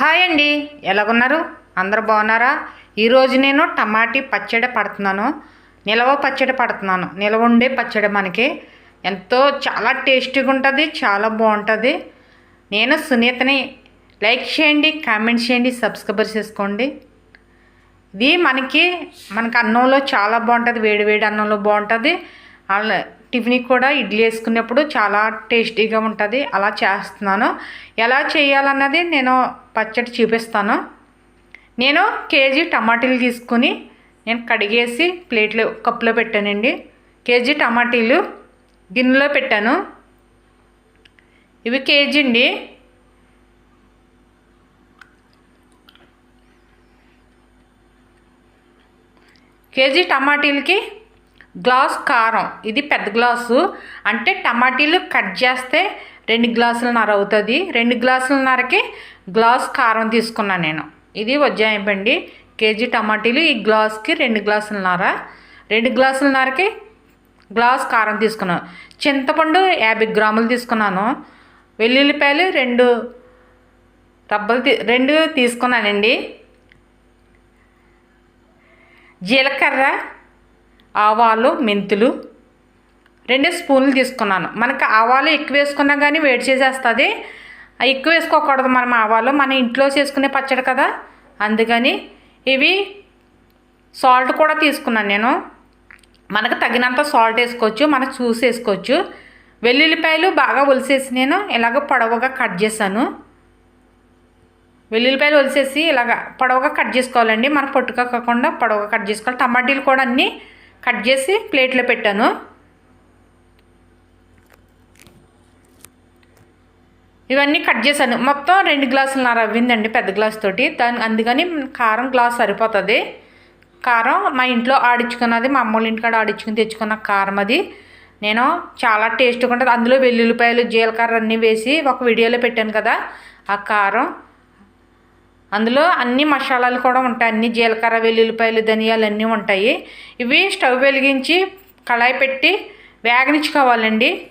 Hi అండి. ఎలాగున్నారు? అందరు బాగున్నారా? ఈరోజు నేను టమాటీ పచ్చడి పడుతున్నాను. నిలవ పచ్చడి పడుతున్నాను. నిలవ ఉండే పచ్చడి మనకి. ఎంతో చాలా టేస్టీగా ఉంటుంది చాలా బాగుంటుంది. నేను సునీతని లైక్ చేయండి కామెంట్ చేయండి సబ్స్క్రైబర్ చేసుకోండి. ఇది మనకి మనకి అన్నంలో చాలా బాగుంటుంది వేడి వేడి అన్నంలో బాగుంటుంది. అలా టిఫిన్కి కూడా ఇడ్లీ వేసుకున్నప్పుడు చాలా టేస్టీగా ఉంటుంది. అలా చేస్తున్నాను. ఎలా చేయాలన్నది నేను పచ్చడి చూపిస్తాను. నేను కేజీ టమాటీలు తీసుకుని నేను కడిగేసి ప్లేట్లో కప్పులో పెట్టానండి. కేజీ టమాటీలు గిన్నెలో పెట్టాను. ఇవి కేజీ అండి. కేజీ టమాటీలకి గ్లాస్ కారం ఇది పెద్ద గ్లాసు. అంటే టమాటీలు కట్ చేస్తే రెండు గ్లాసులన్నర అవుతుంది. రెండు గ్లాసులన్నరకి గ్లాస్ కారం తీసుకున్నాను నేను. ఇది వజ్జాయింపండి కేజీ టమాటీలు ఈ గ్లాస్కి రెండు గ్లాసులన్నర. రెండు గ్లాసులన్నరకి గ్లాస్ కారం తీసుకున్నాను చింతపండు యాభై గ్రాములు తీసుకున్నాను. వెల్లుల్లిపాయలు రెండు రబ్బలు తీ రెండు తీసుకున్నానండి. జీలకర్ర ఆవాలు మెంతులు. రెండు స్పూన్లు తీసుకున్నాను. మనకి ఆవాలు ఎక్కువ వేసుకున్నా కానీ వేడి చేసేస్తుంది. ఎక్కువ వేసుకోకూడదు మనం ఆవాలు. మన ఇంట్లో చేసుకునే పచ్చడి కదా. అందుకని ఇవి సాల్ట్ కూడా తీసుకున్నాను నేను. మనకు తగినంత సాల్ట్ వేసుకోవచ్చు మనకు చూసి వేసుకోవచ్చు. వెల్లుల్లిపాయలు బాగా ఒలిసేసి నేను ఇలాగ పొడవుగా కట్ చేశాను. వెల్లుల్లిపాయలు ఒలిసేసి ఇలాగ పొడవుగా కట్ చేసుకోవాలండి. మనం పొట్టుగా కాకుండా పొడవుగా కట్ చేసుకోవాలి. టమాటీలు కూడా అన్నీ కట్ చేసి ప్లేట్లో పెట్టాను. ఇవన్నీ కట్ చేశాను. మొత్తం రెండు గ్లాసులు నా రవ్విందండి పెద్ద గ్లాస్ తోటి. దాని అందుకని కారం గ్లాస్ సరిపోతుంది. కారం మా ఇంట్లో ఆడించుకున్నది మా అమ్మోళ్ళ ఇంటికాడ ఆడించుకుని తెచ్చుకున్న కారం అది. నేను చాలా టేస్ట్గా ఉంటుంది. అందులో వెల్లుల్లిపాయలు జీలకర్ర అన్నీ వేసి ఒక వీడియోలో పెట్టాను కదా ఆ కారం. అందులో అన్ని మసాలాలు కూడా ఉంటాయి. అన్ని జీలకర్ర వెల్లుల్లిపాయలు ధనియాలు అన్నీ ఉంటాయి. ఇవి స్టవ్ వెలిగించి కళాయి పెట్టి వేగనిచ్చుకోవాలండి.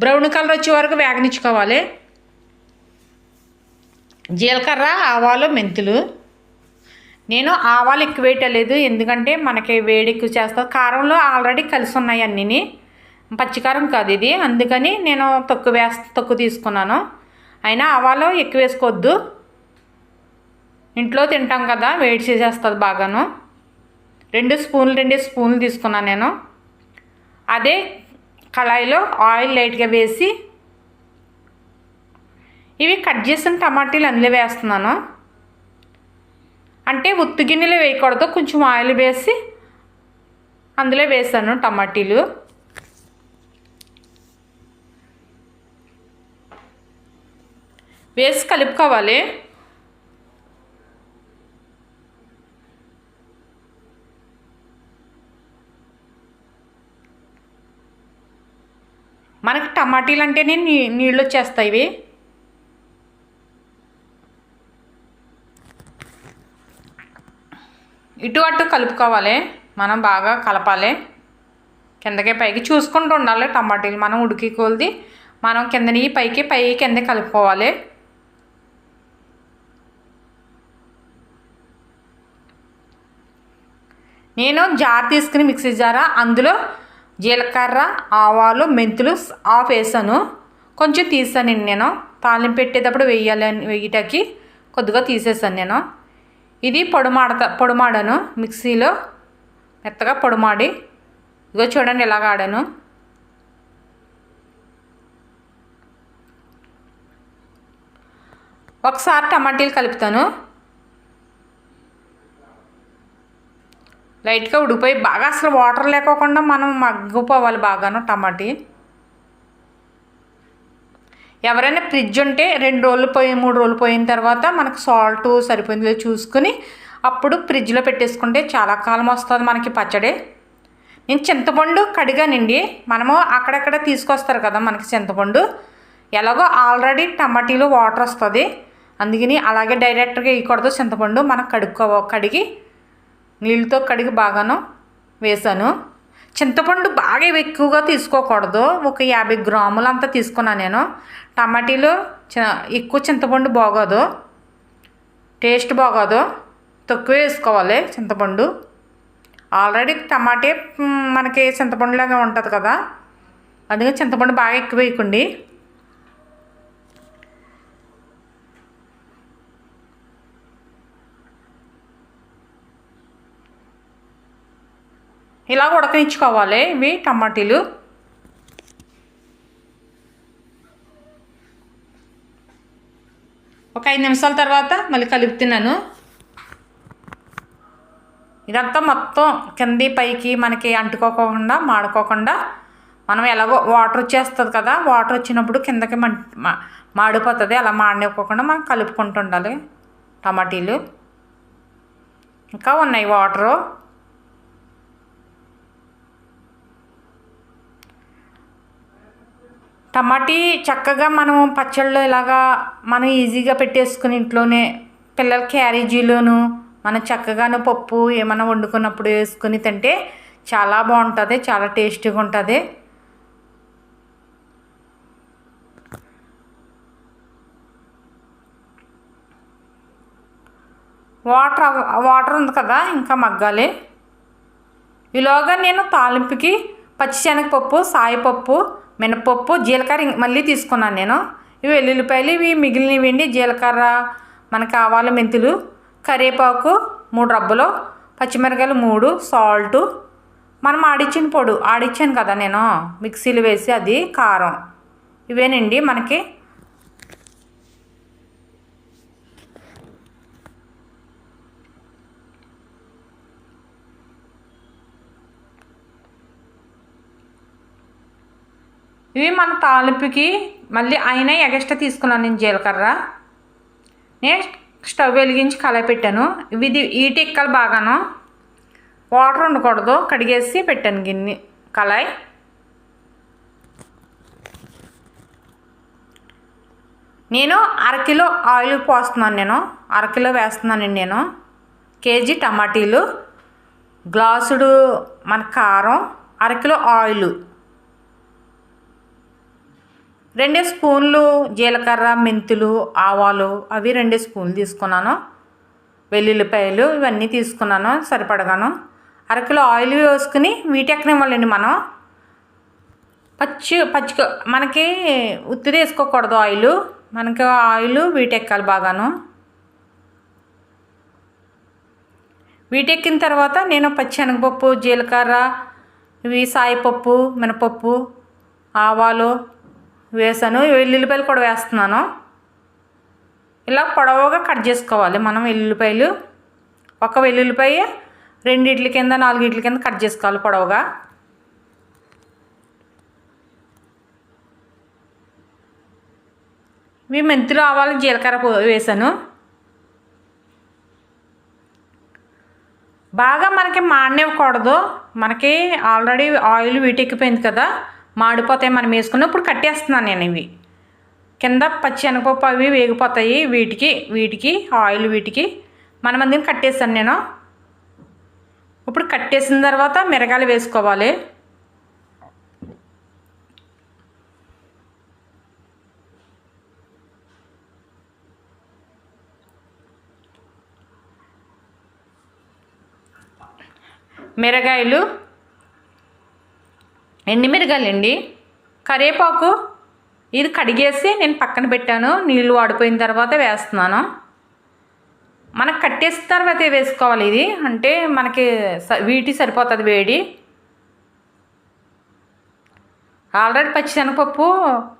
బ్రౌన్ కలర్ వచ్చే వరకు వేగనిచ్చుకోవాలి. జీలకర్ర ఆవాలు మెంతులు. నేను ఆవాలు ఎక్కువ వేయటలేదు. ఎందుకంటే మనకి వేడి ఎక్కువ చేస్తుంది. కారంలో ఆల్రెడీ కలిసి ఉన్నాయి అన్నీ పచ్చికారం కాదు ఇది. అందుకని నేను తక్కువ వేస్త తక్కువ తీసుకున్నాను. అయినా ఆవాలు ఎక్కువ వేసుకోవద్దు. ఇంట్లో తింటాం కదా వేడి చేసేస్తుంది బాగాను. రెండు స్పూన్లు రెండు స్పూన్లు తీసుకున్నాను నేను. అదే కళాయిలో ఆయిల్ లైట్గా వేసి ఇవి కట్ చేసిన టమాటీలు అందులో వేస్తున్నాను. అంటే ఉత్తు గిన్నెలో వేయకూడదు కొంచెం ఆయిల్ వేసి అందులో వేసాను టమాటీలు. వేసి కలుపుకోవాలి. మనకి టమాటీలు అంటేనే నీ నీళ్ళు వచ్చేస్తాయి ఇవి ఇటు అటు కలుపుకోవాలి. మనం బాగా కలపాలి. కిందకి పైకి చూసుకుంటూ ఉండాలి టమాటీలు. మనం ఉడికి కొలిది మనం కిందని పైకి పై కింద కలుపుకోవాలి. నేను జార్ తీసుకుని మిక్సీ జారా అందులో జీలకర్ర ఆవాలు మెంతులు ఆఫ్ వేసాను కొంచెం తీసానండి నేను. తాలింపు పెట్టేటప్పుడు వేయాలని వేయటానికి కొద్దిగా తీసేసాను నేను. ఇది పొడిమాడత పొడిమాడాను మిక్సీలో. మెత్తగా పొడిమాడి. ఇదిగో చూడండి ఎలాగ ఆడాను. ఒకసారి టమాటీలు కలుపుతాను. లైట్గా ఉడిపోయి బాగా అసలు వాటర్ లేకోకుండా మనం మగ్గిపోవాలి బాగాను టమాటీ. ఎవరైనా ఫ్రిడ్జ్ ఉంటే రెండు రోజులు పోయి మూడు రోజులు పోయిన తర్వాత మనకు సాల్ట్ సరిపోయిందో చూసుకుని అప్పుడు ఫ్రిడ్జ్లో పెట్టేసుకుంటే చాలా కాలం వస్తుంది మనకి పచ్చడి. నేను చింతపండు కడిగానండి. మనము అక్కడక్కడ తీసుకొస్తారు కదా మనకి చింతపండు. ఎలాగో ఆల్రెడీ టమాటీలో వాటర్ వస్తుంది. అందుకని అలాగే డైరెక్ట్గా వేయకూడదు చింతపండు. మనం కడుక్కో కడిగి నీళ్ళతో కడిగి బాగాను వేసాను చింతపండు బాగా ఎక్కువగా తీసుకోకూడదు. ఒక యాభై గ్రాములు అంతా తీసుకున్నాను నేను. టమాటీలు ఎక్కువ చింతపండు బాగోదు. టేస్ట్ బాగోదు. తక్కువ వేసుకోవాలి చింతపండు. ఆల్రెడీ టమాటే మనకి చింతపండులాగా ఉంటుంది కదా. అందుకే చింతపండు బాగా ఎక్కువ వేయకండి. ఇలా ఉడకనిచ్చుకోవాలి. ఇవి టమాటీలు. ఒక ఐదు నిమిషాల తర్వాత మళ్ళీ కలుపుతున్నాను. ఇదంతా మొత్తం కింది పైకి మనకి అంటుకోకుండా మాడుకోకుండా మనం ఎలాగో వాటర్ వచ్చేస్తుంది కదా వాటర్ వచ్చినప్పుడు కిందకి మా- మాడిపోతుంది. అలా మాడనివ్వకుండా మనం కలుపుకుంటుండాలి టమాటీలు. ఇంకా ఉన్నాయి వాటరు. టమాటీ చక్కగా మనం పచ్చళ్ళు ఇలాగా మనం ఈజీగా పెట్టేసుకుని ఇంట్లోనే పిల్లల క్యారేజీలోను మనం చక్కగాను పప్పు ఏమైనా వండుకున్నప్పుడు వేసుకుని తింటే చాలా బాగుంటుంది చాలా టేస్టీగా ఉంటుంది. వాటర్ అవ- వాటర్ ఉంది కదా ఇంకా మగ్గాలి. ఈలోగా నేను తాలింపుకి పచ్చిశనగపప్పు సాయపప్పు మినపప్పు జీలకర్ర ఇంక మళ్ళీ తీసుకున్నాను నేను. ఇవి వెల్లుల్లిపాయలు ఇవి మిగిలినవి అండి జీలకర్ర మనకు ఆవాలు మెంతులు కరివేపాకు మూడు రబ్బలు పచ్చిమిరకాయలు మూడు సాల్టు. మనం ఆడిచ్చిన పొడు ఆడిచ్చాను కదా నేను మిక్సీలు వేసి అది కారం. ఇవేనండి మనకి ఇవి మన తాలింపుకి మళ్ళీ అయినా ఎగస్ట్రా తీసుకున్నాను నేను జీలకర్ర. నేను స్టవ్ వెలిగించి కళాయి పెట్టాను ఇవి ఈ టిక్కలు బాగాను. వాటర్ ఉండకూడదు కడిగేసి పెట్టాను గిన్నె కళాయి. నేను అరకిలో ఆయిల్ పోస్తున్నాను నేను. అరకిలో వేస్తున్నానండి నేను. కేజీ టమాటీలు గ్లాసుడు మన కారం అరకిలో ఆయిల్. రెండు స్పూన్లు జీలకర్ర మెంతులు ఆవాలు అవి రెండే స్పూన్లు తీసుకున్నాను. వెల్లుల్లిపాయలు ఇవన్నీ తీసుకున్నాను సరిపడగాను. అరకిలో ఆయిల్ వేసుకుని వీటెక్కనివ్వాలండి మనం. పచ్చి పచ్చి మనకి ఉత్తిది వేసుకోకూడదు ఆయిల్. మనకి ఆయిల్ వీటెక్కాలి బాగాను. వీటెక్కిన తర్వాత నేను పచ్చెనగపప్పు జీలకర్ర ఇవి సాయిపప్పు మినపప్పు ఆవాలు వేసాను. వెల్లుల్లిపాయలు కూడా వేస్తున్నాను. ఇలా పొడవుగా కట్ చేసుకోవాలి. మనం వెల్లుల్లిపాయలు ఒక వెల్లుల్లిపాయ రెండిట్ల కింద నాలుగిట్ల కింద కట్ చేసుకోవాలి పొడవుగా. ఇవి మెంతులు ఆవాలు జీలకర్ర వేసాను. బాగా మనకి మాడనివ్వకూడదు. మనకి ఆల్రెడీ ఆయిల్ వీటెక్కిపోయింది కదా. మాడిపోతాయి మనం వేసుకుని ఇప్పుడు కట్టేస్తున్నాను నేను ఇవి. కింద పచ్చి శనగపప్పు అవి వేగిపోతాయి. వీటికి వీటికి ఆయిల్ వీటికి మనం అందుకని కట్టేస్తాను నేను. ఇప్పుడు కట్టేసిన తర్వాత మిరగాయలు వేసుకోవాలి. మిరగాయలు ఎండి కరివేపాకు ఇది కడిగేసి నేను పక్కన పెట్టాను. నీళ్ళు వాడిపోయిన తర్వాత వేస్తున్నాను. మనకు కట్టేసిన తర్వాత వేసుకోవాలి ఇది. అంటే మనకి స- వీటి సరిపోతుంది వేడి. ఆల్రెడీ పచ్చిశనగపప్పు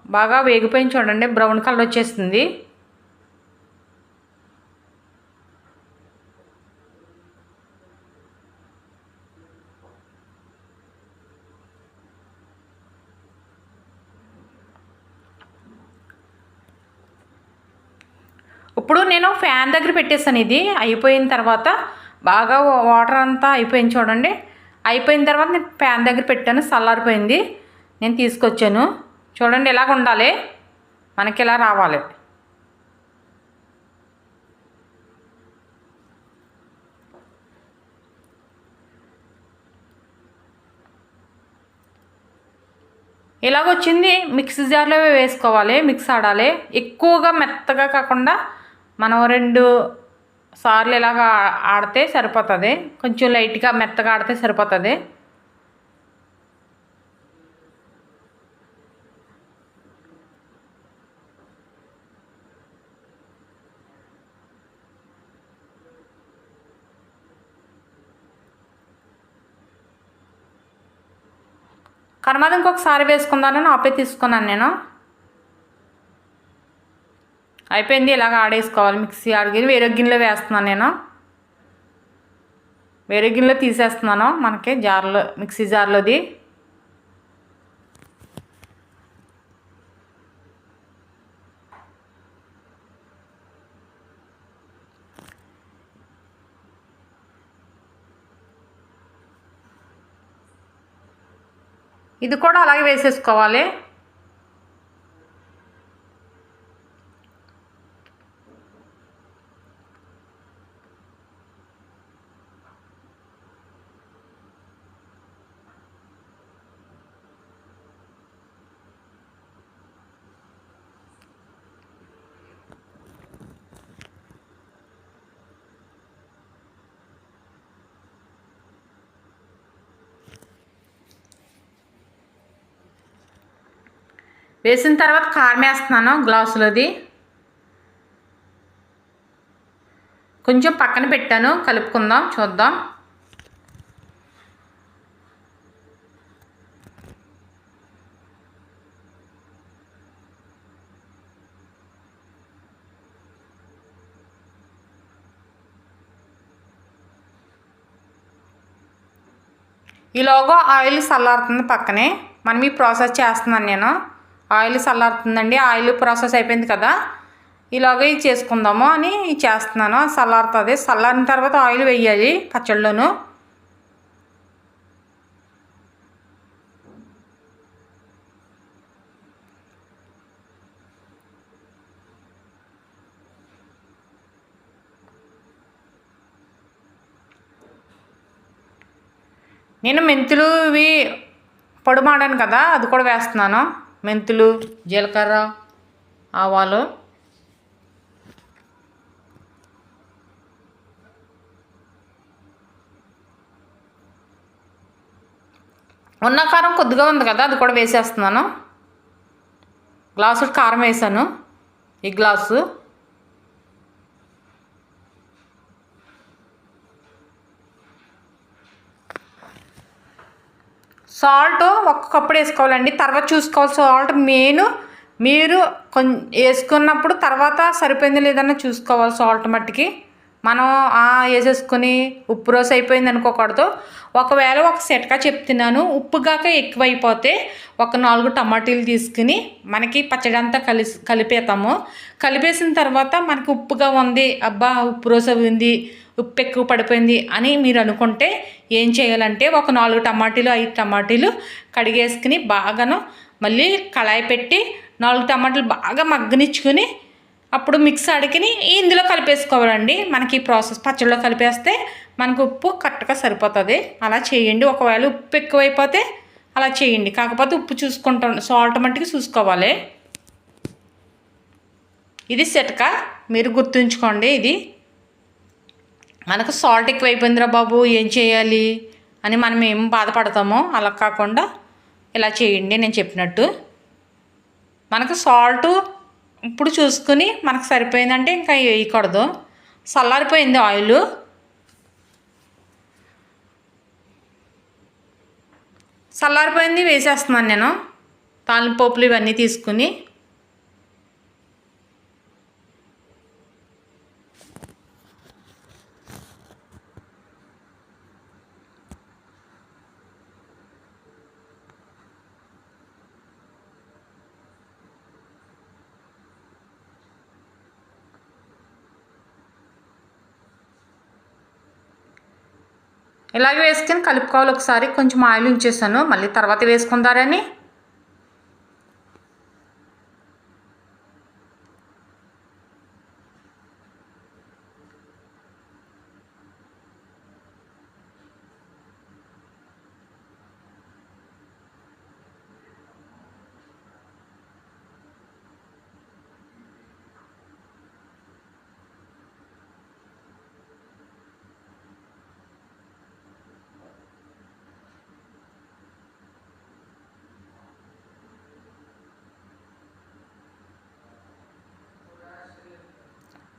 బాగా వేగిపోయింది చూడండి. బ్రౌన్ కలర్ వచ్చేస్తుంది ఇప్పుడు నేను ఫ్యాన్ దగ్గర పెట్టేసాను ఇది. అయిపోయిన తర్వాత బాగా వాటర్ అంతా అయిపోయింది చూడండి. అయిపోయిన తర్వాత నేను ఫ్యాన్ దగ్గర పెట్టాను. చల్లారిపోయింది. నేను తీసుకొచ్చాను. చూడండి ఇలాగ ఉండాలి. మనకి ఇలా రావాలి. ఇలాగొచ్చింది మిక్సీ జార్లో వేసుకోవాలి. మిక్స్ ఆడాలి. ఎక్కువగా మెత్తగా కాకుండా మనం రెండు సార్లు ఇలాగ ఆడితే సరిపోతుంది. కొంచెం లైట్గా మెత్తగా ఆడితే సరిపోతుంది. కనుమద ఇంకొకసారి వేసుకుందానని ఆపే తీసుకున్నాను నేను. అయిపోయింది ఇలాగ ఆడేసుకోవాలి. మిక్సీ ఆడిగి వేరే గిన్నెలో వేస్తున్నాను నేను. వేరే గిన్నెలో తీసేస్తున్నాను. మనకి జార్లో మిక్సీ జార్లోది. ఇది కూడా అలాగే వేసేసుకోవాలి. వేసిన తర్వాత కారం వేస్తున్నాను గ్లాసులోది. కొంచెం పక్కన పెట్టాను కలుపుకుందాం చూద్దాం. ఈలోగా ఆయిల్ చల్లారుతుంది పక్కనే. మనం ఈ ప్రాసెస్ చేస్తున్నాను నేను. ఆయిల్ చల్లారుతుందండి. ఆయిల్ ప్రాసెస్ అయిపోయింది కదా. ఇలాగే ఇది చేసుకుందాము అని చేస్తున్నాను. చల్లారుతుంది. చల్లారిన తర్వాత ఆయిల్ వేయాలి పచ్చళ్ళలోనూ నేను మెంతులు ఇవి పొడి మాడాను కదా. అది కూడా వేస్తున్నాను. మెంతులు జీలకర్ర ఆవాలు. ఉన్న కారం కొద్దిగా ఉంది కదా అది కూడా వేసేస్తున్నాను. గ్లాసు కారం వేసాను. ఈ గ్లాసు. సాల్ట్ ఒక్క కప్పుడు వేసుకోవాలండి. తర్వాత చూసుకోవాలి సాల్ట్ మెయిన్ మీరు కొం వేసుకున్నప్పుడు తర్వాత సరిపోయింది లేదన్నా చూసుకోవాలి సాల్ట్ మట్టికి. మనం వేసేసుకుని ఉప్పు రోస్ అయిపోయింది అనుకోకూడదు. ఒకవేళ ఒక సెట్గా చెప్తున్నాను. ఉప్పు కాక ఎక్కువైపోతే ఒక నాలుగు టమాటీలు తీసుకుని మనకి పచ్చడి అంతా కలిసి కలిపేతాము కలిపేసిన తర్వాత మనకి ఉప్పుగా ఉంది. అబ్బా ఉప్పు రోస్ ఉంది. ఉప్పు ఎక్కువ పడిపోయింది అని మీరు అనుకుంటే ఏం చేయాలంటే ఒక నాలుగు టమాటీలు ఐదు టమాటీలు కడిగేసుకుని బాగాను మళ్ళీ కళాయి పెట్టి నాలుగు టమాటాలు బాగా మగ్గనిచ్చుకుని అప్పుడు మిక్స్ అడిగిని ఇందులో కలిపేసుకోవాలండి. మనకి ఈ ప్రాసెస్ పచ్చడిలో కలిపేస్తే మనకు ఉప్పు కరెక్ట్గా సరిపోతుంది. అలా చేయండి. ఒకవేళ ఉప్పు ఎక్కువైపోతే అలా చేయండి. కాకపోతే ఉప్పు చూసుకుంటాం సాల్ట్ మట్టికి చూసుకోవాలి. ఇది సెటక మీరు గుర్తుంచుకోండి. ఇది మనకు సాల్ట్ ఎక్కువైపోయిందిరా బాబు ఏం చేయాలి అని మనం ఏం బాధపడతామో అలా కాకుండా ఇలా చేయండి నేను చెప్పినట్టు. మనకు సాల్ట్ ఇప్పుడు చూసుకుని మనకు సరిపోయిందంటే ఇంకా వేయకూడదు. చల్లారిపోయింది ఆయిల్ చల్లారిపోయింది వేసేస్తున్నాను నేను. తాలింపోపులు ఇవన్నీ తీసుకుని ఇలాగే వేసుకొని కలుపుకోవాలి ఒకసారి. కొంచెం ఆయిల్ ఉంచేసాను. మళ్ళీ తర్వాత వేసుకుందారని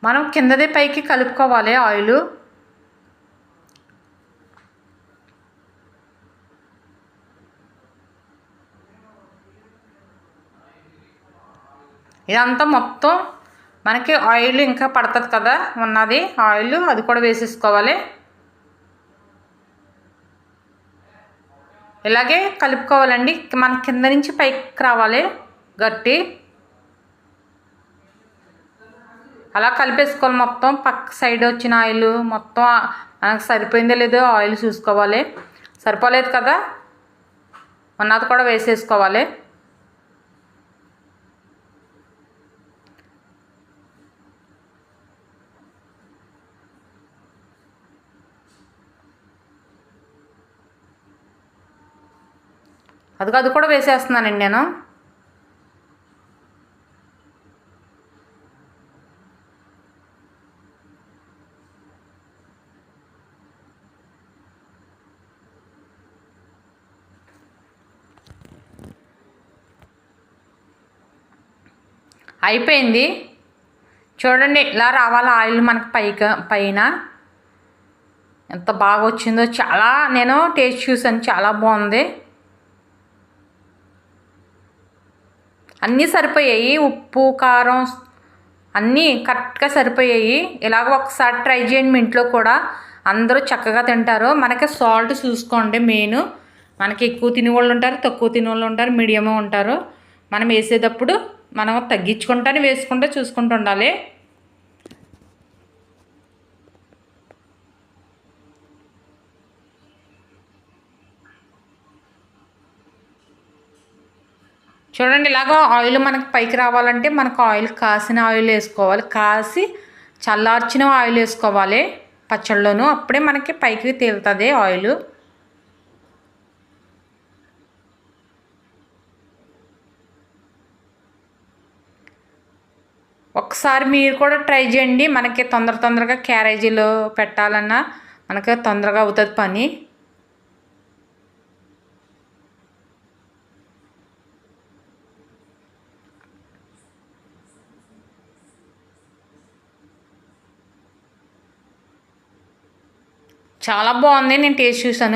మనం కిందదే పైకి కలుపుకోవాలి ఆయిల్. ఇదంతా మొత్తం మనకి ఆయిల్ ఇంకా పడుతుంది కదా ఉన్నది. ఆయిల్ అది కూడా వేసేసుకోవాలి. ఇలాగే కలుపుకోవాలండి. మన కింద నుంచి పైకి రావాలి గట్టి. అలా కలిపేసుకోవాలి మొత్తం. పక్క సైడ్ వచ్చిన ఆయిల్ మొత్తం మనకు సరిపోయిందో లేదో ఆయిల్ చూసుకోవాలి. సరిపోలేదు కదా? ఉన్నది కూడా వేసేసుకోవాలి. అది అది కూడా వేసేస్తున్నానండి నేను. అయిపోయింది. చూడండి ఇలా రావాలి ఆయిల్ మనకి పైక పైన? ఎంత బాగా వచ్చిందో చాలా నేను టేస్ట్ చూసాను చాలా బాగుంది. అన్నీ సరిపోయాయి ఉప్పు కారం అన్నీ కరెక్ట్గా సరిపోయాయి. ఇలాగ ఒకసారి ట్రై చేయండి మీ ఇంట్లో కూడా. అందరూ చక్కగా తింటారు. మనకి సాల్ట్ చూసుకోండి మెయిన్. మనకి ఎక్కువ తినే వాళ్ళు ఉంటారు తక్కువ తినేవాళ్ళు ఉంటారు మీడియమే ఉంటారు. మనం వేసేటప్పుడు మనం తగ్గించుకుంటానే వేసుకుంటే చూసుకుంటూ ఉండాలి. చూడండి ఇలాగ ఆయిల్ మనకి పైకి రావాలంటే మనకు ఆయిల్ కాసిన ఆయిల్ వేసుకోవాలి. కాసి చల్లార్చిన ఆయిల్ వేసుకోవాలి పచ్చళ్ళలోనూ. అప్పుడే మనకి పైకి తేలుతుంది ఆయిల్. ఒకసారి మీరు కూడా ట్రై చేయండి. మనకి తొందర తొందరగా క్యారేజీలో పెట్టాలన్నా మనకి తొందరగా అవుతుంది పని. చాలా బాగుంది. నేను టేస్ట్ చూసాను